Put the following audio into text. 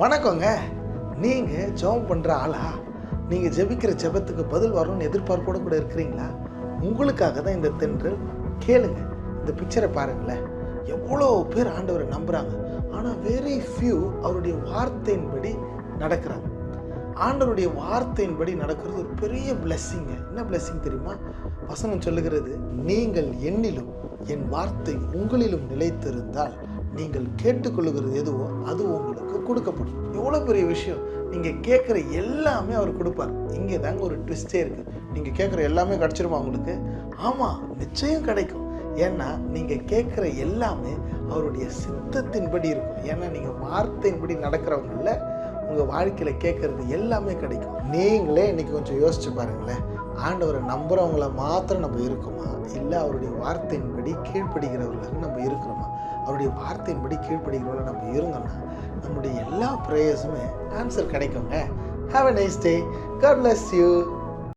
வணக்கங்க. நீங்கள் ஜெபம் பண்ணுற ஆளா? நீங்கள் ஜெபிக்கிற ஜெபத்துக்கு பதில் வரணும்னு எதிர்பார்ப்போட கூட இருக்கிறீங்களா? உங்களுக்காக தான் இந்த தென்றல். கேளுங்க. இந்த பிக்சரை பாருங்களேன். எவ்வளோ பேர் ஆண்டவரை நம்புகிறாங்க ஆனால் வெரி ஃபியூ அவருடைய வார்த்தையின்படி நடக்கிறாங்க. ஆண்டவருடைய வார்த்தையின்படி நடக்கிறது ஒரு பெரிய பிளெஸ்ஸிங்க என்ன பிளெஸ்ஸிங் தெரியுமா? வசனம் சொல்லுகிறது நீங்கள் என்னிலும் என் வார்த்தை உங்களிலும் நிலைத்திருந்தால் நீங்கள் கேட்டுக்கொள்ளுகிறது எதுவோ அது உங்களுக்கு கொடுக்கப்படும். எவ்வளோ பெரிய விஷயம்? நீங்கள் கேட்குற எல்லாமே அவர் கொடுப்பார். இங்கே தாங்க ஒரு ட்விஸ்டே இருக்குது நீங்கள் கேட்குற எல்லாமே கிடச்சிருமா உங்களுக்கு? ஆமாம் நிச்சயம் கிடைக்கும். ஏன்னா நீங்கள் கேட்குற எல்லாமே அவருடைய சித்தத்தின்படி இருக்கும். ஏன்னா நீங்கள் வார்த்தையின்படி நடக்கிறவங்கள உங்கள் வாழ்க்கையில் கேட்குறது எல்லாமே கிடைக்கும். நீங்களே இன்றைக்கி கொஞ்சம் யோசிச்சு பாருங்களேன். ஆண்டவரை நம்புகிறவங்கள மாத்திரம் நம்ம இருக்கோமா? இல்லை அவருடைய வார்த்தையின்படி கீழ்ப்படுகிறவர்களாக நம்ம இருக்கிறோமா? அவருடைய வார்த்தையின்படி கீழ்ப்படுகிறவர்கள நம்ம இருந்தோம்னா நம்முடைய எல்லா ப்ரேயர்ஸுமே ஆன்சர் கிடைக்குங்க. Have a nice day God bless you